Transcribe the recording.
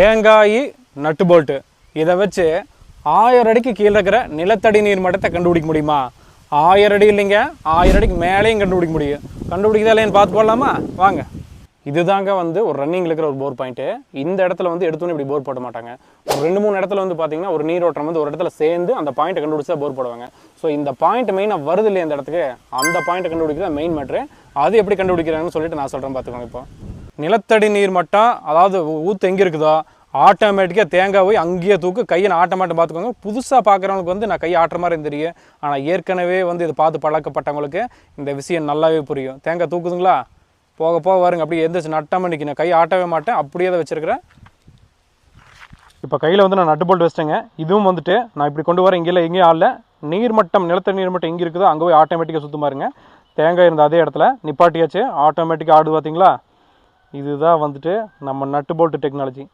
தேங்காய் நட்டு போல்ட்டு இதை வச்சு ஆயிரம் அடிக்கு கீழே இருக்கிற நிலத்தடி நீர் மட்டத்தை கண்டுபிடிக்க முடியுமா? ஆயிரம் அடி இல்லைங்க ஆயிரம் அடிக்கு மேலேயும் கண்டுபிடிக்க முடியும். கண்டுபிடிக்கிறதா இல்லைன்னு பார்த்து போடலாமா? வாங்க. இதுதாங்க வந்து ஒரு ரன்னிங்கில் இருக்கிற ஒரு போர் பாயிண்ட்டு இந்த இடத்துல வந்து எடுத்தோன்னே இப்படி போர் போட மாட்டாங்க. ஒரு ரெண்டு மூணு இடத்துல வந்து பார்த்தீங்கன்னா ஒரு நீரோட்டம் வந்து ஒரு இடத்துல சேர்ந்து அந்த பாயிண்ட்டை கண்டுபிடிச்சா போர் போடுவாங்க. ஸோ இந்த பாயிண்ட் மெயினாக வருது இல்லையா இந்த இடத்துக்கு? அந்த பாயிண்ட்டை கண்டுபிடிக்கிறது மெயின் மேட்ரு அது எப்படி கண்டுபிடிக்கிறாங்கன்னு சொல்லிட்டு நான் சொல்கிறேன் பார்த்துக்கோங்க இப்போ. நிலத்தடி நீர் மட்டம் அதாவது ஊற்று எங்கே இருக்குதோ? ஆட்டோமேட்டிக்காக தேங்காய் போய் அங்கேயே தூக்கு கையை நான் பார்த்துக்கோங்க. புதுசாக பார்க்குறவங்களுக்கு வந்து நான் கை ஆட்டுற மாதிரி தெரியும் ஆனால் ஏற்கனவே வந்து இது பார்த்து பழக்கப்பட்டவங்களுக்கு இந்த விஷயம் நல்லாவே புரியும். தேங்காய் தூக்குதுங்களா? போக போக வருங்க. அப்படியே எந்திரிச்சு நட்டாமல் நிற்கணும் கை ஆட்டவே மாட்டேன். அப்படியே தான் வச்சிருக்கிறேன். இப்போ கையில் வந்து நான் நட்டு போல்ட் வச்சிட்டேங்க. இதுவும் வந்துட்டு நான் இப்படி கொண்டு வரேன் இங்கே எங்கேயும் ஆடல நீர்மட்டம் நிலத்தடி நீர்மட்டம் எங்கே இருக்குதோ அங்கே போய் ஆட்டோமேட்டிக்காக சுத்தமாக இருங்க தேங்காய் இருந்த அதே இடத்துல நிப்பாட்டியாச்சு. ஆட்டோமேட்டிக்காக ஆடுது பார்த்தீங்களா இதுதான் வந்துட்டு நம்ம நட்டு போல்ட்டு டெக்னாலஜி.